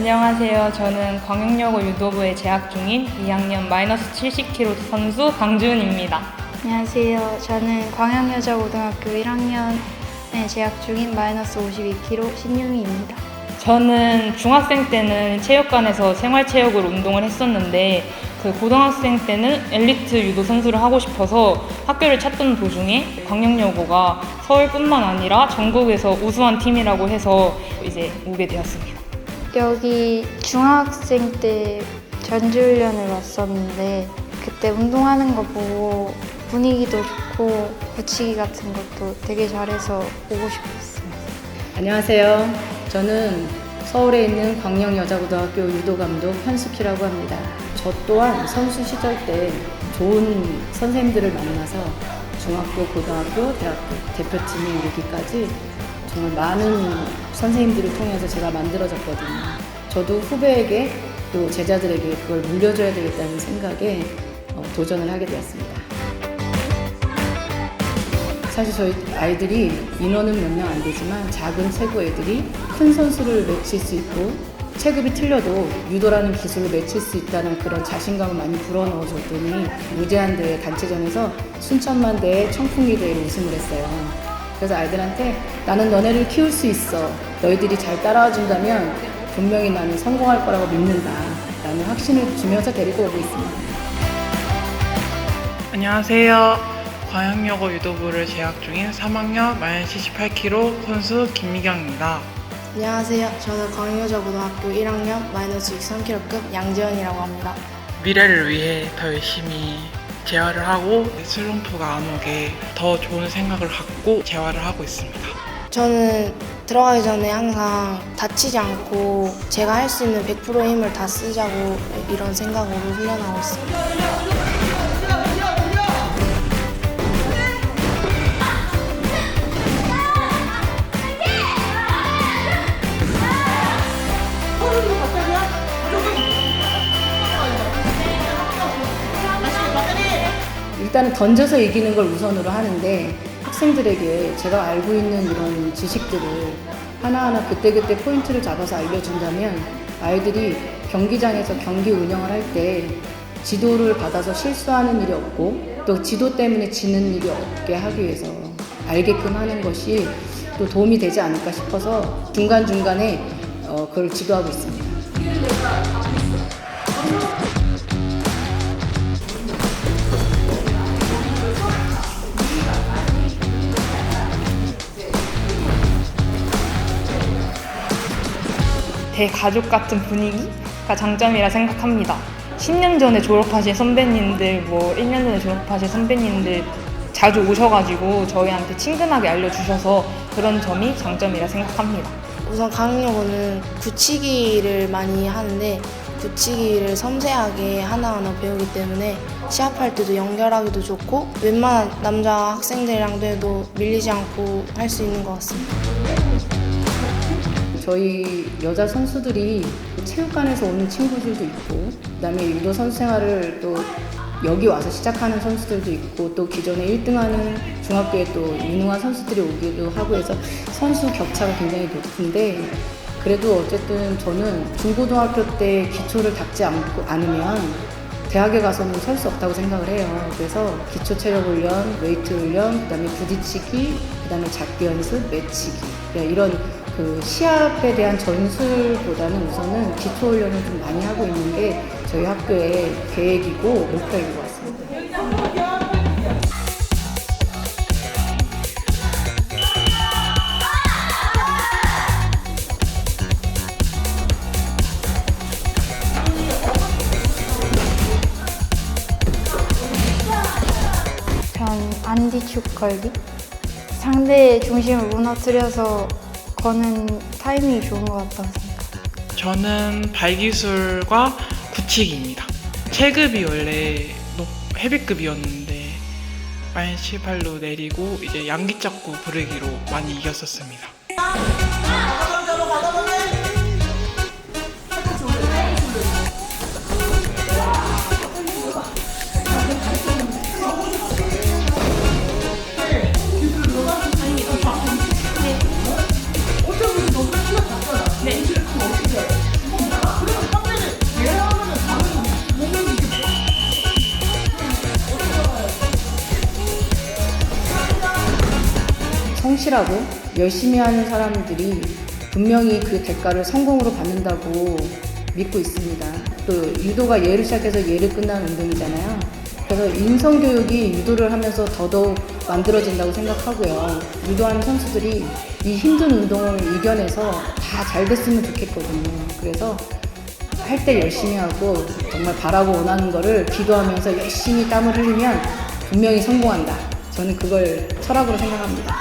안녕하세요. 저는 광역여고 유도부에 재학 중인 2학년 마이너스 70kg 선수 강주은입니다. 안녕하세요. 저는 광양여자고등학교 1학년에 재학 중인 마이너스 52kg 신유미입니다. 저는 중학생 때는 체육관에서 생활체육으로 운동을 했었는데 그 고등학생 때는 엘리트 유도 선수를 하고 싶어서 학교를 찾던 도중에 광역여고가 서울뿐만 아니라 전국에서 우수한 팀이라고 해서 이제 오게 되었습니다. 여기 중학생 때 전지훈련을 왔었는데 그때 운동하는 거 보고 분위기도 좋고 붙이기 같은 것도 되게 잘해서 오고 싶었어요. 안녕하세요. 저는 서울에 있는 광영여자고등학교 유도감독 현숙희라고 합니다. 저 또한 선수 시절 때 좋은 선생님들을 만나서 중학교, 고등학교, 대학교 대표팀에 이르기까지 정말 많은 선생님들을 통해서 제가 만들어졌거든요. 저도 후배에게 또 제자들에게 그걸 물려줘야 되겠다는 생각에 어, 도전을 하게 되었습니다. 사실 저희 아이들이 인원은 몇 명 안 되지만 작은 체구 애들이 큰 선수를 맺힐 수 있고 체급이 틀려도 유도라는 기술을 맺힐 수 있다는 그런 자신감을 많이 불어넣어 줬더니 무제한 대회 단체전에서 순천만 대회 청풍리 대회를 우승을 했어요. 그래서 아이들한테 나는 너네를 키울 수 있어. 너희들이 잘 따라와 준다면 분명히 나는 성공할 거라고 믿는다. 라는 확신을 주면서 데리고 오고 있습니다. 안녕하세요. 광양여고 유도부를 재학 중인 3학년 마이너스 78kg 선수 김미경입니다. 안녕하세요. 저는 광여자고등학교 1학년 마이너스 63kg급 양재현이라고 합니다. 미래를 위해 더 열심히 재활을 하고 슬럼프가 안 오게 더 좋은 생각을 갖고 재활을 하고 있습니다. 저는 들어가기 전에 항상 다치지 않고 제가 할 수 있는 100%의 힘을 다 쓰자고 이런 생각으로 훈련하고 있습니다. 일단은 던져서 이기는 걸 우선으로 하는데 학생들에게 제가 알고 있는 이런 지식들을 하나하나 그때그때 포인트를 잡아서 알려준다면 아이들이 경기장에서 경기 운영을 할 때 지도를 받아서 실수하는 일이 없고 또 지도 때문에 지는 일이 없게 하기 위해서 알게끔 하는 것이 또 도움이 되지 않을까 싶어서 중간중간에 어, 그걸 지도하고 있습니다. 대가족 같은 분위기가 장점이라 생각합니다. 10년 전에 졸업하신 선배님들, 뭐 1년 전에 졸업하신 선배님들 자주 오셔가지고 저희한테 친근하게 알려주셔서 그런 점이 장점이라 생각합니다. 우선 강력어는 붙이기를 많이 하는데 붙이기를 섬세하게 하나하나 배우기 때문에 시합할 때도 연결하기도 좋고 웬만한 남자 학생들이랑도 밀리지 않고 할 수 있는 것 같습니다. 저희 여자 선수들이 체육관에서 오는 친구들도 있고 그다음에 유도 선수 생활을 또 여기 와서 시작하는 선수들도 있고 또 기존에 1등하는 중학교에 또 유능한 선수들이 오기도 하고 해서 선수 격차가 굉장히 높은데 그래도 어쨌든 저는 중고등학교 때 기초를 닦지 않으면 대학에 가서는 설 수 없다고 생각을 해요. 그래서 기초 체력 훈련, 웨이트 훈련, 그다음에 부딪히기, 그다음에 잡기 연습, 매치기 이런 그 시합에 대한 전술보다는 우선은 기초 훈련을 좀 많이 하고 있는 게 저희 학교의 계획이고 목표인 것 같습니다. 전 안디축 걸기? 상대의 중심을 무너뜨려서 거는 타이밍이 좋은 것 같다고. 저는 발기술과 굳히기입니다. 체급이 원래 높, 헤비급이었는데 78로 내리고 이제 양기 잡고 부르기로 많이 이겼었습니다. 성실하고 열심히 하는 사람들이 분명히 그 대가를 성공으로 받는다고 믿고 있습니다. 또 유도가 예를 시작해서 예를 끝난 운동이잖아요. 그래서 인성 교육이 유도를 하면서 더더욱 만들어진다고 생각하고요. 유도하는 선수들이 이 힘든 운동을 이겨내서 다 잘 됐으면 좋겠거든요. 그래서 할 때 열심히 하고 정말 바라고 원하는 거를 기도하면서 열심히 땀을 흘리면 분명히 성공한다. 저는 그걸 철학으로 생각합니다.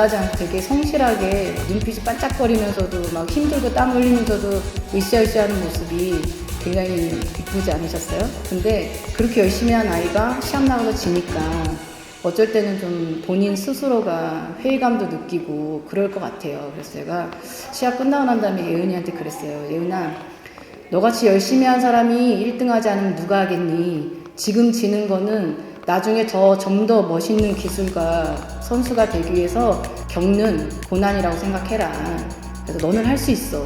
않고 되게 성실하게 눈빛이 반짝거리면서도 막 힘들고 땀 흘리면서도 으쌰으쌰 하는 모습이 굉장히 기쁘지 않으셨어요? 근데 그렇게 열심히 한 아이가 시합 나가서 지니까 어쩔 때는 좀 본인 스스로가 회의감도 느끼고 그럴 것 같아요. 그래서 제가 시합 끝나고 난 다음에 예은이한테 그랬어요. 예은아, 너같이 열심히 한 사람이 1등 하지 않으면 누가 하겠니? 지금 지는 거는 나중에 더 좀 더 멋있는 기술가 선수가 되기 위해서 겪는 고난이라고 생각해라. 그래서 너는 할 수 있어.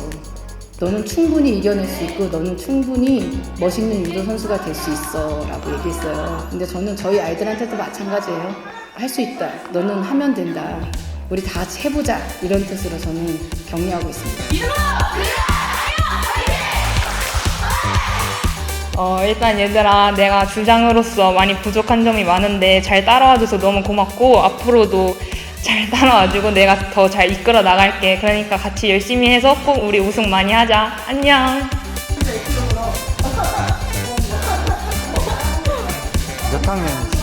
너는 충분히 이겨낼 수 있고 너는 충분히 멋있는 유도 선수가 될 수 있어 라고 얘기했어요. 근데 저는 저희 아이들한테도 마찬가지예요. 할 수 있다. 너는 하면 된다. 우리 다 같이 해보자. 이런 뜻으로 저는 격려하고 있습니다. 어, 일단 얘들아, 내가 주장으로서 많이 부족한 점이 많은데 잘 따라와줘서 너무 고맙고 앞으로도 잘 따라와주고 내가 더 잘 이끌어 나갈게. 그러니까 같이 열심히 해서 꼭 우리 우승 많이 하자. 안녕. 몇 학년